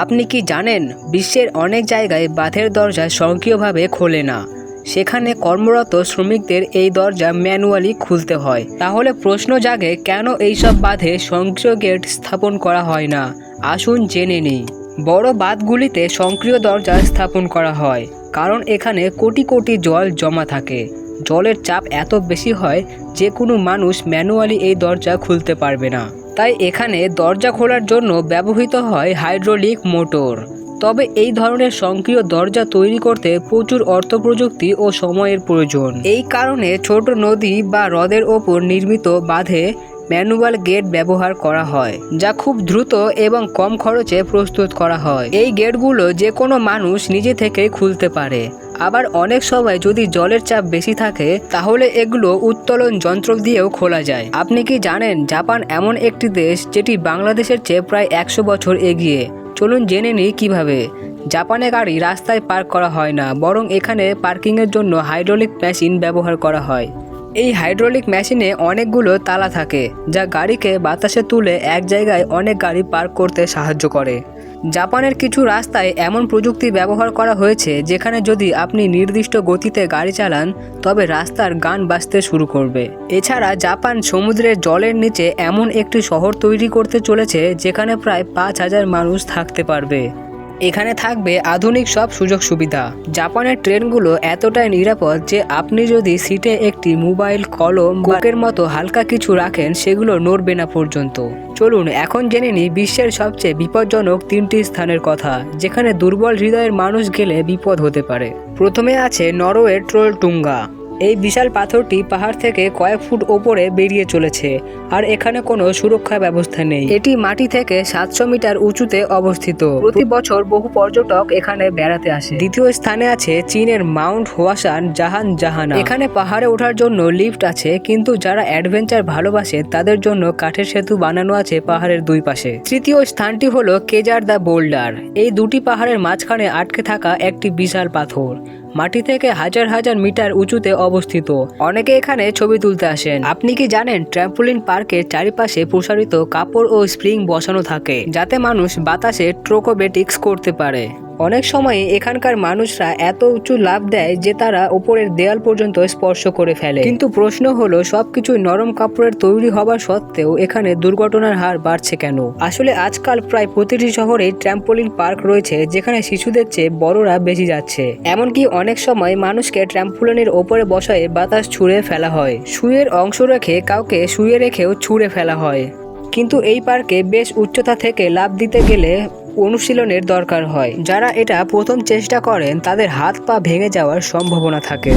আপনি কি জানেন, বিশ্বের অনেক জায়গায় বাঁধের দরজা স্বয়ংক্রিয়ভাবে খোলে না। সেখানে কর্মরত শ্রমিকদের এই দরজা ম্যানুয়ালি খুলতে হয়। তাহলে প্রশ্ন জাগে, কেন এইসব বাঁধে স্বয়ংক্রিয় গেট স্থাপন করা হয় না? আসুন জেনে নিই। বড় বাঁধগুলিতে স্বয়ংক্রিয় দরজা স্থাপন করা হয়, কারণ এখানে কোটি কোটি জল জমা থাকে। জলের চাপ এত বেশি হয়, যে কোনো মানুষ ম্যানুয়ালি এই দরজা খুলতে পারবে না। তাই এখানে দরজা খোলার জন্য ব্যবহৃত হয় হাইড্রোলিক মোটর। তবে এই ধরনের স্বয়ংক্রিয় দরজা তৈরি করতে প্রচুর অর্থ প্রযুক্তি ও সময়ের প্রয়োজন। এই কারণে ছোট নদী বা হ্রদের ওপর নির্মিত বাঁধে ম্যানুয়াল গেট ব্যবহার করা হয়, যা খুব দ্রুত এবং কম খরচে প্রস্তুত করা হয়। এই গেটগুলো যে কোনো মানুষ নিজে থেকে খুলতে পারে। আবার অনেক সময় যদি জলের চাপ বেশি থাকে, তাহলে এগুলো উত্তোলন যন্ত্র দিয়েও খোলা যায়। আপনি কি জানেন, জাপান এমন একটি দেশ যেটি বাংলাদেশের চেয়ে প্রায় একশো বছর এগিয়ে? চলুন জেনে নিই কীভাবে। জাপানে গাড়ি রাস্তায় পার্ক করা হয় না, বরং এখানে পার্কিংয়ের জন্য হাইড্রোলিক মেশিন ব্যবহার করা হয়। এই হাইড্রোলিক মেশিনে অনেকগুলো তালা থাকে, যা গাড়িকে বাতাসে তুলে এক জায়গায় অনেক গাড়ি পার্ক করতে সাহায্য করে। জাপানের কিছু রাস্তায় এমন প্রযুক্তি ব্যবহার করা হয়েছে যেখানে যদি আপনি নির্দিষ্ট গতিতে গাড়ি চালান, তবে রাস্তার গান বাজতে শুরু করবে। এছাড়া জাপান সমুদ্রের জলের নিচে এমন একটি শহর তৈরি করতে চলেছে যেখানে প্রায় পাঁচ হাজার মানুষ থাকতে পারবে। এখানে থাকবে আধুনিক সব সুযোগ সুবিধা। জাপানের ট্রেনগুলো এতটাই নিরাপদ যে আপনি যদি সিটে একটি মোবাইল, কলম বুকের মতো হালকা কিছু রাখেন, সেগুলো নড়বে না পর্যন্ত। চলুন এখন জেনে নিই বিশ্বের সবচেয়ে বিপজ্জনক তিনটি স্থানের কথা, যেখানে দুর্বল হৃদয়ের মানুষ গেলে বিপদ হতে পারে। প্রথমে আছে নরওয়ের ট্রোল টুঙ্গা এই বিশাল পাথরটি পাহাড় থেকে কয়েক ফুট ওপরে বেরিয়ে চলেছে, আর এখানে কোনো সুরক্ষা ব্যবস্থা নেই। এটি মাটি থেকে সাতশো মিটার উঁচুতে অবস্থিত। প্রতি বছর বহু পর্যটক এখানে বেড়াতে আসে। দ্বিতীয় স্থানে আছে চীনের মাউন্ট হোয়াসান জাহান জাহানা। এখানে পাহাড়ে ওঠার জন্য লিফট আছে, কিন্তু যারা অ্যাডভেঞ্চার ভালোবাসে, তাদের জন্য কাঠের সেতু বানানো আছে পাহাড়ের দুই পাশে। তৃতীয় স্থানটি হলো কেজার দ্য বোল্ডার। এই দুটি পাহাড়ের মাঝখানে আটকে থাকা একটি বিশাল পাথর। মাটি থেকে হাজার হাজার মিটার উঁচুতে অবস্থিত। অনেকে এখানে ছবি তুলতে আসেন। আপনি কি জানেন ট্র্যাম্পোলিন পার্কের চারিপাশে প্রসারিত কাপড় ও স্প্রিং বসানো থাকে, যাতে মানুষ বাতাসে ট্রোকোবেটিক্স করতে পারে। অনেক সময় এখানকার মানুষরা এত উঁচু লাভ দেয় যে তারা উপরের দেয়াল পর্যন্ত স্পর্শ করে ফেলে। কিন্তু প্রশ্ন হলো সবকিছু নরম কাপড়ের তৈরি হবার সত্ত্বেও এখানে দুর্ঘটনার হার বাড়ছে কেন? আসলে আজকাল প্রায় প্রতিটি শহরে ট্র্যাম্পোলিন পার্ক রয়েছে, যেখানে শিশুদের চেয়ে বড়রা বেশি যাচ্ছে। এমনকি অনেক সময় মানুষকে ট্র্যাম্পোলিনের ওপরে বসায় বাতাস ছুঁড়ে ফেলা হয়। শুয়ের অংশ রেখে কাউকে শুয়ে রেখেও ছুঁড়ে ফেলা হয়। কিন্তু এই পার্কে বেশ উচ্চতা থেকে লাভ দিতে গেলে অনুশীলনের দরকার হয়। যারা এটা প্রথম চেষ্টা করেন, তাদের হাত পা ভেঙে যাওয়ার সম্ভাবনা থাকে।